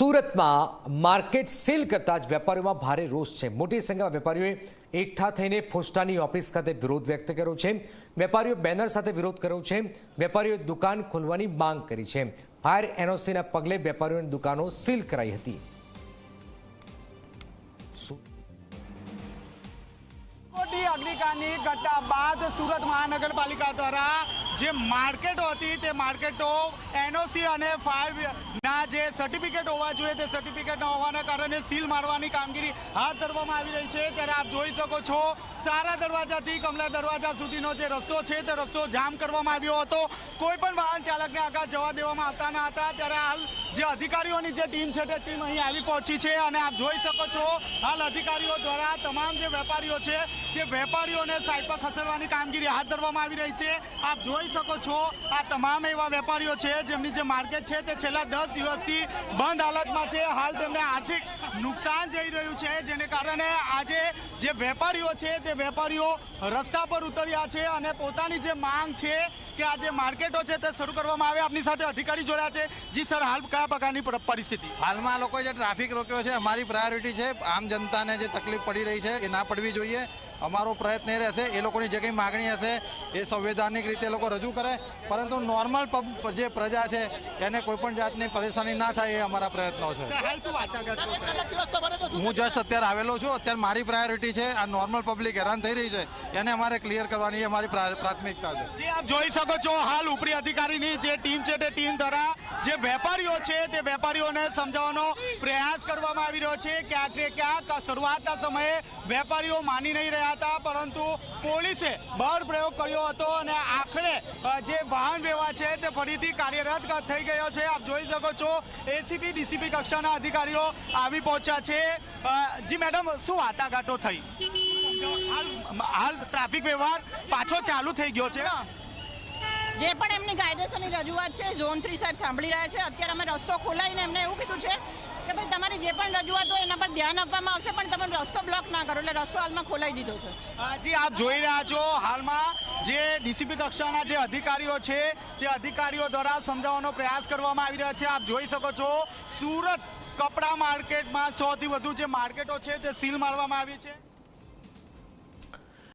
સુરતમાં market seal કરતા જ વેપારીઓમાં ભારે રોષ છે. મોટી સંખ્યામાં વેપારીઓએ એકઠા થઈને ફોસ્ટાની ઓફિસ ખાતે વિરોધ વ્યક્ત કર્યો છે. વેપારીઓ બેનર સાથે વિરોધ કર્યો છે. વેપારીઓએ દુકાન ખોલવાની માંગ કરી છે. ફાયર એનઓસીના પગલે વેપારીઓની દુકાનો સીલ કરાઈ હતી. અગ્નિકાંડની ઘટના બાદ સુરત મહાનગરપાલિકા દ્વારા જે માર્કેટો હતી તે માર્કેટો એનઓસી અને ફાયર ના જે સર્ટિફિકેટ હોવા જોઈએ તે સર્ટિફિકેટ ન હોવાના કારણે સીલ મારવાની કામગીરી હાથ ધરવામાં આવી રહી છે. ત્યારે આપ જોઈ શકો છો, સારા દરવાજાથી કમલા દરવાજા સુધીનો જે રસ્તો છે તે રસ્તો જામ કરવામાં આવ્યો હતો. કોઈ પણ વાહન ચાલકને આગળ જવા દેવામાં આવતા ન હતા. ત્યારે હાલ જે અધિકારીઓની જે ટીમ છે તે ટીમ અહીં આવી પહોંચી છે અને આપ જોઈ શકો છો, હાલ અધિકારીઓ દ્વારા તમામ જે વેપારીઓ છે તે વેપારીઓને સાઈડ પર ખસેડવાની કામગીરી હાથ ધરવામાં આવી રહી છે. આપ જોઈ શકો છો, આ તમામ એવા વેપારીઓ છે, જેમની જે માર્કેટ છે તે છેલ્લા દસ દિવસથી બંધ હાલતમાં છે. હાલ તેમને આર્થિક નુકસાન જઈ રહ્યું છે. જેને કારણે આજે જે વેપારીઓ છે તે વેપારીઓ રસ્તા પર ઉતર્યા છે અને પોતાની જે માંગ છે કે આ જે માર્કેટો છે તે શરૂ કરવામાં આવે. આપની સાથે અધિકારી જોડ્યા છે. જી સર, હાલ કયા પ્રકારની પરિસ્થિતિ? હાલમાં લોકોએ જે ટ્રાફિક રોક્યો છે, અમારી પ્રાયોરિટી છે આમ જનતાને જે તકલીફ પડી રહી છે એ ના પડવી જોઈએ. અમારો પ્રયત્ન એ રહેશે એ લોકોની જે કંઈ માગણી હશે એ સંવૈધાનિક રીતે એ લોકો રજૂ કરે. પરંતુ નોર્મલ જે પ્રજા છે એને કોઈપણ જાતની પરેશાની ના થાય એ અમારા પ્રયત્નો છે. હું જસ્ટ અત્યારે આવેલો છું અત્યારે મારી પ્રાયોરિટી છે આ નોર્મલ પબ્લિક હેરાન થઈ રહી છે એને અમારે ક્લિયર કરવાની અમારી પ્રાથમિકતા છે. આપ જોઈ શકો છો હાલ ઉપરી અધિકારીની જે ટીમ છે તે ટીમ દ્વારા જે વેપારીઓ છે તે વેપારીઓને સમજાવવાનો પ્રયાસ કરવામાં આવી રહ્યો છે. ક્યાંક ને ક્યાંક શરૂઆતના સમયે વેપારીઓ માની નહીં રહ્યા હતા, પરંતુ પોલીસે બળ પ્રયોગ કર્યો હતો અને આખરે જે વાહન વ્યવહાર છે તે ફરીથી કાર્યરત થઈ ગયો છે. આપ જોઈ શકો છો એસીપી ડીસીપી કક્ષાના અધિકારીઓ આવી પહોંચ્યા છે. જી મેડમ, શું વાટાઘાટો થઈ? હાલ ટ્રાફિક વ્યવહાર પાછો ચાલુ થઈ ગયો છે. જે પણ એમની કાયદેસરની રજૂઆત છે, ઝોન થ્રી સાહેબ સાંભળી રહ્યા છે. અત્યારે અમે રસ્તો ખોલાવીને એમને એવું કીધું છે કે ભાઈ તમારી જે પણ રજૂઆત હોય એના પર ધ્યાન આપવામાં આવશે, પણ તમે રસ્તો બ્લોક ના કરો એટલે રસ્તો હાલમાં ખોલાવી દીધો છે. જી, આપ જોઈ રહ્યા છો હાલમાં જે ડીસીપી કક્ષાના જે અધિકારીઓ છે, તે અધિકારીઓ દ્વારા સમજાવવાનો પ્રયાસ કરવામાં આવી રહ્યા છે. આપ જોઈ શકો છો, સુરત કપડા માર્કેટમાં સૌથી વધુ જે માર્કેટો છે, તે સીલ મારવામાં આવી છે.